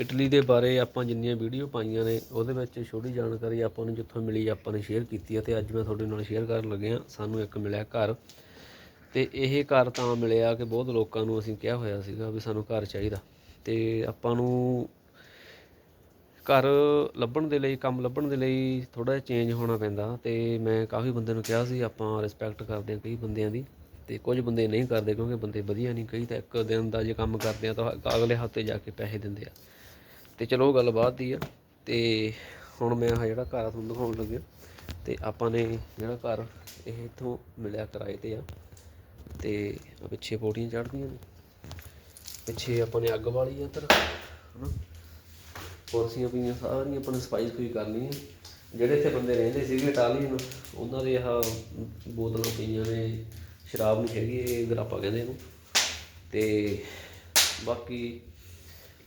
Italy ਦੇ ਬਾਰੇ ਆਪਾਂ ਜਿੰਨੀਆਂ ਵੀਡੀਓ ਪਾਈਆਂ ਨੇ, ਉਹਦੇ ਵਿੱਚ ਛੋਟੀ ਜਾਣਕਾਰੀ ਆਪਾਂ ਨੂੰ ਜਿੱਥੋਂ ਮਿਲੀ, ਆਪਾਂ ਨੇ ਸ਼ੇਅਰ ਕੀਤੀ ਹੈ ਤੇ ਅੱਜ ਮੈਂ ਤੁਹਾਡੇ ਨਾਲ ਸ਼ੇਅਰ ਕਰਨ ਲੱਗਿਆ। ਸਾਨੂੰ ਇੱਕ ਮਿਲਿਆ ਘਰ ਤੇ ਇਹ ਘਰ ਤਾਂ ਮਿਲਿਆ ਕਿ ਬਹੁਤ ਲੋਕਾਂ ਨੂੰ ਅਸੀਂ ਕਿਹਾ ਹੋਇਆ ਸੀਗਾ ਵੀ ਸਾਨੂੰ ਘਰ ਚਾਹੀਦਾ ਤੇ ਆਪਾਂ ਨੂੰ ਘਰ ਲੱਭਣ ਦੇ ਲਈ, ਕੰਮ ਲੱਭਣ ਦੇ ਲਈ ਥੋੜਾ ਜਿਹਾ ਚੇਂਜ ਹੋਣਾ ਪੈਂਦਾ ਤੇ ਮੈਂ ਕਾਫੀ ਬੰਦੇ ਨੂੰ ਕਿਹਾ ਸੀ, ਆਪਾਂ ਰਿਸਪੈਕਟ ਕਰਦੇ ਹਾਂ ਕਈ ਬੰਦਿਆਂ ਦੀ ਤੇ ਕੁਝ ਬੰਦੇ ਨਹੀਂ ਕਰਦੇ ਕਿਉਂਕਿ ਬੰਦੇ ਵਧੀਆ ਨਹੀਂ, ਕਈ ਤਾਂ ਇੱਕ ਦਿਨ ਦਾ ਜੇ ਕੰਮ ਕਰਦੇ ਆ ਤਾਂ ਅਗਲੇ ਹਫ਼ਤੇ ਜਾ ਕੇ ਪੈਸੇ ਦਿੰਦੇ ਆ। ਤੇ ਚਲੋ ਉਹ ਗੱਲ ਬਾਤ ਦੀ ਆ। ਤੇ ਹੁਣ ਮੈਂ ਆਹ ਜਿਹੜਾ ਘਰ ਆ ਤੁਹਾਨੂੰ ਦਿਖਾਉਣ ਲੱਗਿਆ। ਤੇ ਆਪਾਂ ਨੇ ਜਿਹੜਾ ਘਰ ਇਹ ਇੱਥੋਂ ਮਿਲਿਆ ਕਿਰਾਏ ਤੇ ਆ। ਤੇ ਪਿੱਛੇ ਪੌੜੀਆਂ ਚੜ੍ਹਦੀਆਂ ਨੇ। ਪਿੱਛੇ ਆਪਾਂ ਨੇ ਅੱਗ ਵਾਲੀ ਆ ਇੱਧਰ, ਹਨਾ? ਕੁਰਸੀਆਂ ਪਈਆਂ, ਸਾਰੀਆਂ ਆਪਾਂ ਨੇ ਸਫ਼ਾਈ ਸਫੂਈ ਕਰਨੀ ਹੈ ਜਿਹੜੇ ਇੱਥੇ ਬੰਦੇ ਰਹਿੰਦੇ ਸੀਗੇ ਇਟਾਲੀਅਨ ਉਹਨਾਂ ਦੇ ਆਹ ਬੋਤਲਾਂ ਪਈਆਂ ਨੇ। ਸ਼ਰਾਬ ਨਹੀਂ ਹੈਗੀ, ਇਹ ਗਰਾਪਾ ਕਹਿੰਦੇ ਇਹਨੂੰ। ਤੇ ਬਾਕੀ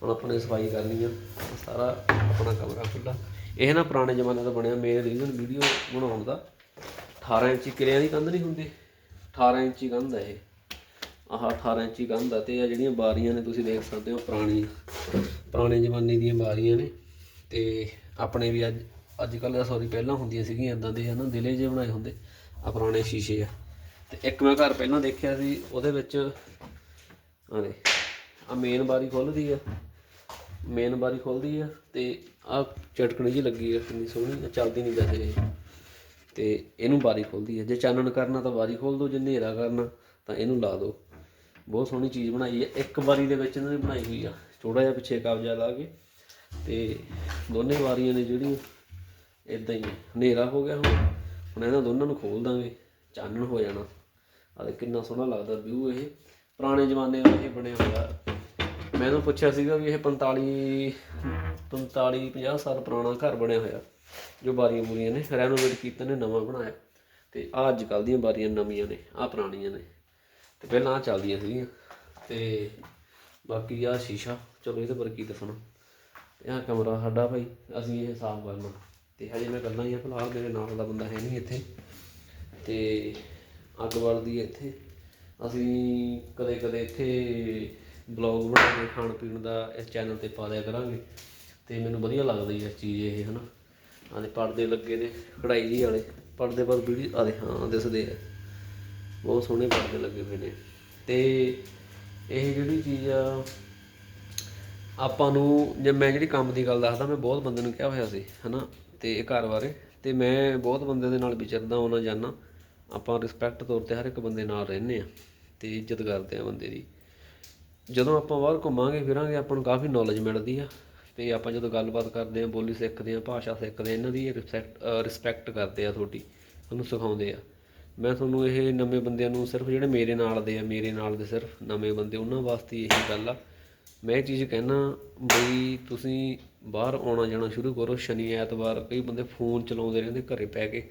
ਹੁਣ ਆਪਾਂ ਨੇ ਸਫ਼ਾਈ ਕਰਨੀ ਆ ਸਾਰਾ ਆਪਣਾ ਕਮਰਾ ਖੁੱਲਾ ਇਹ ਨਾ ਪੁਰਾਣੇ ਜ਼ਮਾਨੇ ਦਾ ਬਣਿਆ ਮੇਨ ਰੀਜ਼ਨ ਵੀਡੀਓ ਬਣਾਉਣ ਦਾ। 18 ਇੰਚੀ ਕਿਲਿਆਂ ਦੀ ਕੰਧ ਨਹੀਂ ਹੁੰਦੀ। 18 ਇੰਚੀ ਕੰਧ ਹੈ ਇਹ। ਆਹ 18 ਇੰਚੀ ਕੰਧ ਆ ਤੇ ਆ ਜਿਹੜੀਆਂ ਬਾਰੀਆਂ ਨੇ ਤੁਸੀਂ ਦੇਖ ਸਕਦੇ ਹੋ, ਪੁਰਾਣੀ, ਪੁਰਾਣੇ ਜ਼ਮਾਨੇ ਦੀਆਂ ਬਾਰੀਆਂ ਨੇ। ਤੇ ਆਪਣੇ ਵੀ ਅੱਜ ਅੱਜ ਕੱਲ੍ਹ ਸੌਰੀ ਪਹਿਲਾਂ ਹੁੰਦੀਆਂ ਸੀਗੀਆਂ ਇਦਾਂ ਦੇ ਹਨਾ, ਦਿਲੇ ਜੇ ਬਣਾਏ ਹੁੰਦੇ। ਆ ਪੁਰਾਣੇ ਸ਼ੀਸ਼ੇ ਆ। ਤੇ ਇੱਕ ਮੈਂ ਘਰ ਪਹਿਲਾਂ ਦੇਖਿਆ ਸੀ, ਉਹਦੇ ਵਿੱਚ, ਆਹ ਦੇ ਆ ਮੇਨ ਬਾਰੀ ਖੁੱਲਦੀ ਆ। ਮੇਨ ਬਾਰੀ ਖੁੱਲਦੀ ਆ ਤੇ ਆ ਚਟਕਣੀ ਜੀ ਲੱਗੀ ਆ ਕਿੰਨੀ ਸੋਹਣੀ ਚੱਲਦੀ ਨਹੀਂ ਵੈਸੇ ਇਹ। ਤੇ ਇਹਨੂੰ ਬਾਰੀ ਖੋਲਦੀ ਹੈ ਜੇ ਚਾਨਣ ਕਰਨਾ ਤਾਂ ਬਾਰੀ ਖੋਲ ਦਿਓ ਜੇ ਹਨੇਰਾ ਕਰਨਾ ਤਾਂ ਇਹਨੂੰ ਲਾ ਦਿਓ ਬਹੁਤ ਸੋਹਣੀ ਚੀਜ਼ ਬਣਾਈ ਹੈ ਇੱਕ ਵਾਰੀ ਦੇ ਵਿੱਚ ਇਹਨਾਂ ਨੇ ਬਣਾਈ ਹੋਈ ਆ। ਥੋੜਾ ਜਿਹਾ ਪਿੱਛੇ ਕਬਜ਼ਾ ਲਾ ਕੇ। ਤੇ ਦੋਨੇ ਵਾਰੀਆਂ ਨੇ ਜਿਹੜੀਆਂ ਇਦਾਂ ਹੀ ਆ। ਹਨੇਰਾ ਹੋ ਗਿਆ ਹੁਣ। ਹੁਣ ਇਹਨਾਂ ਦੋਨਾਂ ਨੂੰ ਖੋਲ ਦਾਂਗੇ। ਚਾਨਣ ਹੋ ਜਾਣਾ। ਆ ਕਿੰਨਾ ਸੋਹਣਾ ਲੱਗਦਾ ਵਿਊ ਇਹ। ਪੁਰਾਣੇ ਜ਼ਮਾਨੇ ਦਾ ਇਹ ਬਣਿਆ ਹੋਇਆ। ਮੈਂ ਇਹਨੂੰ ਪੁੱਛਿਆ ਸੀਗਾ ਵੀ ਇਹ 45 45 50 ਸਾਲ ਪੁਰਾਣਾ ਘਰ ਬਣਿਆ ਹੋਇਆ, ਜੋ ਬਾਰੀਆਂ ਬੁਰੀਆਂ ਨੇ ਰੈਨੋਵੇਟ ਕੀਤਾ ਨੇ, ਨਵਾਂ ਬਣਾਇਆ। ਤੇ ਆ ਅੱਜ ਕੱਲ ਦੀਆਂ ਬਾਰੀਆਂ ਨਵੀਆਂ ਨੇ ਆ ਪੁਰਾਣੀਆਂ ਨੇ। ਤੇ ਪਹਿਲਾਂ ਆ ਚੱਲਦੀਆਂ ਸੀਗੀਆਂ। ਤੇ ਬਾਕੀ ਆ ਸ਼ੀਸ਼ਾ, ਚਲੋ ਇਹਦੇ ਪਰ ਕੀ ਦੱਸਣਾ। ਤੇ ਆਹ ਕਮਰਾ ਸਾਡਾ ਭਾਈ, ਅਸੀਂ ਇਹ ਸਾਫ਼ ਕਰਨਾ ਤੇ ਹਜੇ ਮੈਂ ਗੱਲਾਂ ਹੀ ਆ, ਫਿਲਹਾਲ ਮੇਰੇ ਨਾਲ ਦਾ ਬੰਦਾ ਹੈ ਨਹੀਂ ਇੱਥੇ। ਤੇ ਅੱਗ ਬਲਦੀ ਹੈ ਇੱਥੇ। ਅਸੀਂ ਕਦੇ ਕਦੇ ਇੱਥੇ ਬਲੌਗ ਬਣਾ ਕੇ ਖਾਣ ਪੀਣ ਦਾ ਇਸ ਚੈਨਲ ਤੇ ਪਾ ਦਿਆ ਕਰਾਂਗੇ। ਤੇ ਮੈਨੂੰ ਵਧੀਆ ਲੱਗਦੀ ਹੈ ਚੀਜ਼ ਇਹ, ਹਨਾ। ਆਦੇ ਪਰਦੇ ਲੱਗੇ ਨੇ, ਕਢਾਈ ਜੀ ਵਾਲੇ। ਪਰਦੇ ਪਰ ਵੀਡੀਓ ਆਦੇ ਹਾਂ, ਦਿਸਦੇ ਆ। ਬਹੁਤ ਸੋਹਣੇ ਪਰਦੇ ਲੱਗੇ ਹੋਏ ਨੇ। ਤੇ ਇਹ ਜਿਹੜੀ ਚੀਜ਼ ਆ, ਆਪਾਂ ਨੂੰ, ਜੇ ਮੈਂ ਜਿਹੜੀ ਕੰਮ ਦੀ ਗੱਲ ਦੱਸਦਾ, ਮੈਂ ਬਹੁਤ ਬੰਦੇ ਨੂੰ ਕਿਹਾ ਹੋਇਆ ਸੀ, ਹਨਾ, ਤੇ ਇਹ ਘਰ ਬਾਰੇ। ਤੇ ਮੈਂ ਬਹੁਤ ਬੰਦੇ ਦੇ ਨਾਲ ਵਿਚਰਦਾ ਆਉਣਾ ਜਾਣਾ ਆਪਾਂ ਰਿਸਪੈਕਟ ਤੌਰ ਤੇ ਹਰ ਇੱਕ ਬੰਦੇ ਨਾਲ ਰਹਿੰਦੇ ਆ, ਤੇ ਇੱਜ਼ਤ ਕਰਦੇ ਆ ਬੰਦੇ ਦੀ। ਜਦੋਂ ਆਪਾਂ ਬਾਹਰ ਘੁੰਮਾਂਗੇ, ਫਿਰਾਂਗੇ, ਆਪਾਂ ਨੂੰ ਕਾਫੀ ਨੌਲੇਜ ਮਿਲਦੀ ਆ। ਅਤੇ ਆਪਾਂ ਜਦੋਂ ਗੱਲਬਾਤ ਕਰਦੇ ਹਾਂ ਬੋਲੀ ਸਿੱਖਦੇ ਹਾਂ ਭਾਸ਼ਾ ਸਿੱਖਦੇ ਆ, ਇਹਨਾਂ ਦੀ ਰਿਸਪੈਕਟ ਰਿਸਪੈਕਟ ਕਰਦੇ ਆ ਤੁਹਾਡੀ ਤੁਹਾਨੂੰ ਸਿਖਾਉਂਦੇ ਆ। ਮੈਂ ਤੁਹਾਨੂੰ ਇਹ ਨਵੇਂ ਬੰਦਿਆਂ ਨੂੰ ਸਿਰਫ ਜਿਹੜੇ ਮੇਰੇ ਨਾਲ ਦੇ ਆ, ਮੇਰੇ ਨਾਲ ਦੇ ਸਿਰਫ ਨਵੇਂ ਬੰਦੇ, ਉਹਨਾਂ ਵਾਸਤੇ ਇਹੀ ਗੱਲ ਆ। ਮੈਂ ਇਹ ਚੀਜ਼ ਕਹਿਣਾ ਬਈ, ਤੁਸੀਂ ਬਾਹਰ ਆਉਣਾ ਜਾਣਾ ਸ਼ੁਰੂ ਕਰੋ, ਸ਼ਨੀ ਐਤਵਾਰ ਕਈ ਬੰਦੇ ਫੋਨ ਚਲਾਉਂਦੇ ਰਹਿੰਦੇ ਘਰੇ ਪੈ ਕੇ।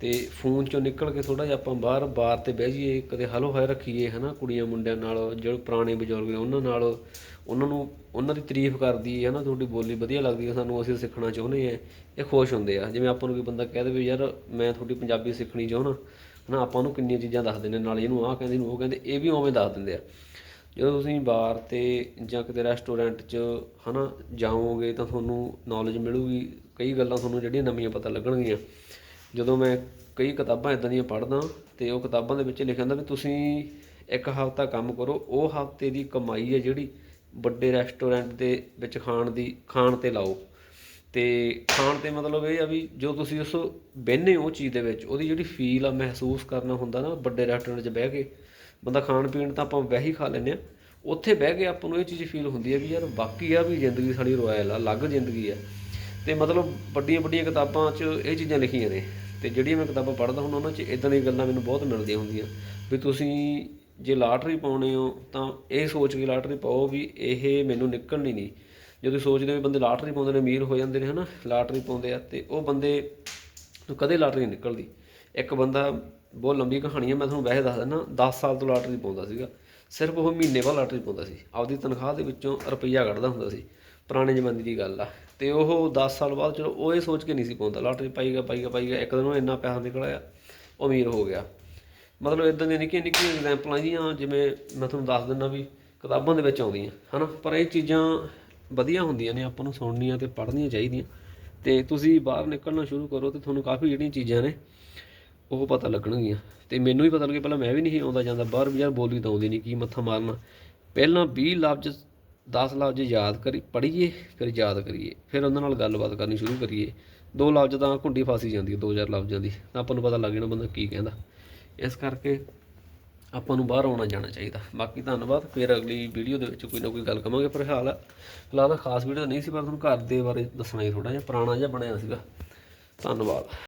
ਤੇ ਫੋਨ ਚੋਂ ਨਿਕਲ ਕੇ ਥੋੜਾ ਜਿਹਾ ਆਪਾਂ ਬਾਹਰ ਬਾਰ ਤੇ ਬਹਿ ਜਾਈਏ, ਕਦੇ ਹਲੋ ਹਾਏ ਰੱਖੀਏ, ਹਨਾ, ਕੁੜੀਆਂ ਮੁੰਡਿਆਂ ਨਾਲ, ਜਿਹੜੇ ਪੁਰਾਣੇ ਬਜ਼ੁਰਗ ਨੇ ਉਹਨਾਂ ਨਾਲ, ਉਹਨਾਂ ਨੂੰ, ਉਹਨਾਂ ਦੀ ਤਾਰੀਫ ਕਰਦੀ ਹੈ ਹਨਾ, ਤੁਹਾਡੀ ਬੋਲੀ ਵਧੀਆ ਲੱਗਦੀ ਹੈ, ਸਾਨੂੰ ਅਸੀਂ ਸਿੱਖਣਾ ਚਾਹੁੰਦੇ ਆ ਇਹ ਖੁਸ਼ ਹੁੰਦੇ ਆ। ਜਿਵੇਂ ਆਪਾਂ ਨੂੰ ਕੋਈ ਬੰਦਾ ਕਹਿ ਦੇਵੇ, ਯਾਰ, ਮੈਂ ਤੁਹਾਡੀ ਪੰਜਾਬੀ ਸਿੱਖਣੀ ਚਾਹੁੰਦਾ। ਹਨਾ, ਆਪਾਂ ਨੂੰ ਕਿੰਨੀਆਂ ਚੀਜ਼ਾਂ ਦੱਸਦੇ ਨੇ ਨਾਲ ਇਹਨੂੰ ਆਹ ਕਹਿੰਦੇ ਨੂੰ ਉਹ ਕਹਿੰਦੇ, ਇਹ ਵੀ ਉਵੇਂ ਦੱਸ ਦਿੰਦੇ ਆ। ਜਦੋਂ ਤੁਸੀਂ ਬਾਰ ਤੇ ਜਾਂ ਕਿਤੇ ਰੈਸਟੋਰੈਂਟ 'ਚ, ਹਨਾ, ਜਾਓਗੇ ਤਾਂ ਤੁਹਾਨੂੰ ਨੌਲੇਜ ਮਿਲੂਗੀ, ਕਈ ਗੱਲਾਂ ਤੁਹਾਨੂੰ ਜਿਹੜੀਆਂ ਨਵੀਆਂ ਪਤਾ ਲੱਗਣਗੀਆਂ। ਜਦੋਂ ਮੈਂ ਕਈ ਕਿਤਾਬਾਂ ਇਦਾਂ ਦੀਆਂ ਪੜ੍ਹਦਾ ਅਤੇ ਉਹ ਕਿਤਾਬਾਂ ਦੇ ਵਿੱਚ ਲਿਖਿਆ ਹੁੰਦਾ ਵੀ ਤੁਸੀਂ ਇੱਕ ਹਫ਼ਤਾ ਕੰਮ ਕਰੋ, ਉਹ ਹਫ਼ਤੇ ਦੀ ਕਮਾਈ ਹੈ ਜਿਹੜੀ ਵੱਡੇ ਰੈਸਟੋਰੈਂਟ ਦੇ ਵਿੱਚ ਖਾਣ ਦੀ, ਖਾਣ ਤੇ ਲਾਓ। ਅਤੇ ਖਾਣ ਤੇ ਮਤਲਬ ਇਹ ਆ ਵੀ ਜੋ ਤੁਸੀਂ ਉਸ ਬਹਿਨੇ ਉਹ ਚੀਜ਼ ਦੇ ਵਿੱਚ, ਉਹਦੀ ਜਿਹੜੀ ਫੀਲ ਆ, ਮਹਿਸੂਸ ਕਰਨਾ ਹੁੰਦਾ ਨਾ ਵੱਡੇ ਰੈਸਟੋਰੈਂਟ 'ਚ ਬਹਿ ਕੇ, ਬੰਦਾ ਖਾਣ ਪੀਣ ਤਾਂ ਆਪਾਂ ਵੈਸੇ ਹੀ ਖਾ ਲੈਂਦੇ ਆ ਉੱਥੇ ਬਹਿ ਕੇ ਆਪਾਂ ਨੂੰ ਇਹ ਚੀਜ਼ ਫੀਲ ਹੁੰਦੀ ਹੈ ਵੀ ਯਾਰ ਬਾਕੀ ਆ ਵੀ ਜ਼ਿੰਦਗੀ ਸਾਡੀ ਰੋਇਲ ਆ, ਅਲੱਗ ਜ਼ਿੰਦਗੀ ਆ। ਤੇ ਮਤਲਬ ਵੱਡੀਆਂ ਵੱਡੀਆਂ ਕਿਤਾਬਾਂ 'ਚ ਇਹ ਚੀਜ਼ਾਂ ਲਿਖੀਆਂ ਨੇ ਤੇ ਜਿਹੜੀਆਂ ਮੈਂ ਕਿਤਾਬਾਂ ਪੜ੍ਹਦਾ ਹੁੰਦਾ ਉਹਨਾਂ 'ਚ ਇਦਾਂ ਦੀਆਂ ਗੱਲਾਂ ਮੈਨੂੰ ਬਹੁਤ ਮਿਲਦੀਆਂ ਹੁੰਦੀਆਂ ਵੀ ਤੁਸੀਂ ਜੇ ਲਾਟਰੀ ਪਾਉਣੇ ਹੋ ਤਾਂ ਇਹ ਸੋਚ ਕੇ ਲਾਟਰੀ ਪਾਓ ਵੀ ਇਹ ਮੈਨੂੰ ਨਿਕਲਣੀ ਨਹੀਂ। ਜਦੋਂ ਸੋਚਦੇ ਵੀ ਬੰਦੇ ਲਾਟਰੀ ਪਾਉਂਦੇ ਨੇ, ਅਮੀਰ ਹੋ ਜਾਂਦੇ ਨੇ, ਹਨਾ, ਲਾਟਰੀ ਪਾਉਂਦੇ ਆ ਤੇ ਉਹ ਬੰਦੇ ਨੂੰ ਕਦੇ ਲਾਟਰੀ ਨਹੀਂ ਨਿਕਲਦੀ। ਇੱਕ ਬੰਦਾ ਬਹੁਤ ਲੰਬੀ ਕਹਾਣੀ ਹੈ ਮੈਂ ਤੁਹਾਨੂੰ ਵੈਸੇ ਦੱਸ ਦਿੰਦਾ 10 ਸਾਲ ਤੋਂ ਲਾਟਰੀ ਪਾਉਂਦਾ ਸੀਗਾ। ਸਿਰਫ ਉਹ ਮਹੀਨੇ ਬਾਅਦ ਲਾਟਰੀ ਪਾਉਂਦਾ ਸੀ। ਆਪਦੀ ਤਨਖਾਹ ਦੇ ਵਿੱਚੋਂ ਰੁਪਈਆ ਕੱਢਦਾ ਹੁੰਦਾ ਸੀ। ਪੁਰਾਣੇ ਜ਼ਮਾਨੇ ਦੀ ਗੱਲ ਆ। ਤੇ ਉਹ 10 ਸਾਲ ਬਾਅਦ ਚਲੋ ਉਹ ਇਹ ਸੋਚ ਕੇ ਨਹੀਂ ਸੀ ਪਾਉਂਦਾ। ਲਾਟਰੀ ਪਾਈਗਾ ਪਾਈਗਾ ਪਾਈਗਾ ਇੱਕ ਦਿਨ ਉਹ ਇੰਨਾ ਪੈਸਾ ਨਿਕਲ ਆਇਆ, ਅਮੀਰ ਹੋ ਗਿਆ। ਮਤਲਬ ਇਦਾਂ ਦੀਆਂ ਨਿੱਕੀਆਂ ਨਿੱਕੀਆਂ ਐਗਜ਼ਾਮਪਲਾਂ ਜੀਆਂ, ਜਿਵੇਂ ਮੈਂ ਤੁਹਾਨੂੰ ਦੱਸ ਦਿੰਦਾ ਵੀ ਕਿਤਾਬਾਂ ਦੇ ਵਿੱਚ ਆਉਂਦੀਆਂ, ਹਨਾ? ਪਰ ਇਹ ਚੀਜ਼ਾਂ ਵਧੀਆ ਹੁੰਦੀਆਂ ਨੇ, ਆਪਾਂ ਨੂੰ ਸੁਣਨੀਆਂ ਤੇ ਪੜ੍ਹਨੀਆਂ ਚਾਹੀਦੀਆਂ। ਤੇ ਤੁਸੀਂ ਬਾਹਰ ਨਿਕਲਣਾ ਸ਼ੁਰੂ ਕਰੋ ਤੇ ਤੁਹਾਨੂੰ ਕਾਫੀ ਜਿਹੜੀਆਂ ਚੀਜ਼ਾਂ ਨੇ, ਉਹ ਪਤਾ ਲੱਗਣਗੀਆਂ। ਤੇ ਮੈਨੂੰ ਵੀ ਪਤਾ ਲੱਗੇ ਪਹਿਲਾਂ ਮੈਂ ਵੀ ਨਹੀਂ ਆਉਂਦਾ ਜਾਂਦਾ। ਬਾਹਰ ਵੀ ਯਾਰ ਬੋਲੀ ਤਾਂ ਆਉਂਦੀ ਨਹੀਂ ਕੀ ਮੱਥਾ ਮਾਰਨਾ। ਪਹਿਲਾਂ 20 ਲਫ਼ਜ਼ 10 ਲਫ਼ਜ਼ ਯਾਦ ਕਰੀ, ਪੜ੍ਹੀਏ, ਫਿਰ ਯਾਦ ਕਰੀਏ, ਫਿਰ ਉਹਨਾਂ ਨਾਲ ਗੱਲਬਾਤ ਕਰਨੀ ਸ਼ੁਰੂ ਕਰੀਏ। ਦੋ ਲਫ਼ਜ਼ ਤਾਂ ਘੁੰਡੀ ਫਾਸੀ ਜਾਂਦੀ ਹੈ 2000 ਲਫ਼ਜ਼ਾਂ ਦੀ। ਤਾਂ ਆਪਾਂ ਨੂੰ ਪਤਾ ਲੱਗ ਜਾਣਾ ਬੰਦਾ ਕੀ ਕਹਿੰਦਾ। ਇਸ ਕਰਕੇ ਆਪਾਂ ਨੂੰ ਬਾਹਰ ਆਉਣਾ ਜਾਣਾ ਚਾਹੀਦਾ। ਬਾਕੀ ਧੰਨਵਾਦ। ਫਿਰ ਅਗਲੀ ਵੀਡੀਓ ਦੇ ਵਿੱਚ ਕੋਈ ਨਾ ਕੋਈ ਗੱਲ ਕਵਾਂਗੇ, ਪਰ ਹਾਲ ਫਿਲਹਾਲ ਖਾਸ ਵੀਡੀਓ ਨਹੀਂ ਸੀ, ਪਰ ਤੁਹਾਨੂੰ ਘਰ ਦੇ ਬਾਰੇ ਦੱਸਣਾ ਹੀ ਥੋੜਾ ਜਿਹਾ, ਪੁਰਾਣਾ ਜਿਹਾ ਬਣਿਆ ਸੀਗਾ। ਧੰਨਵਾਦ।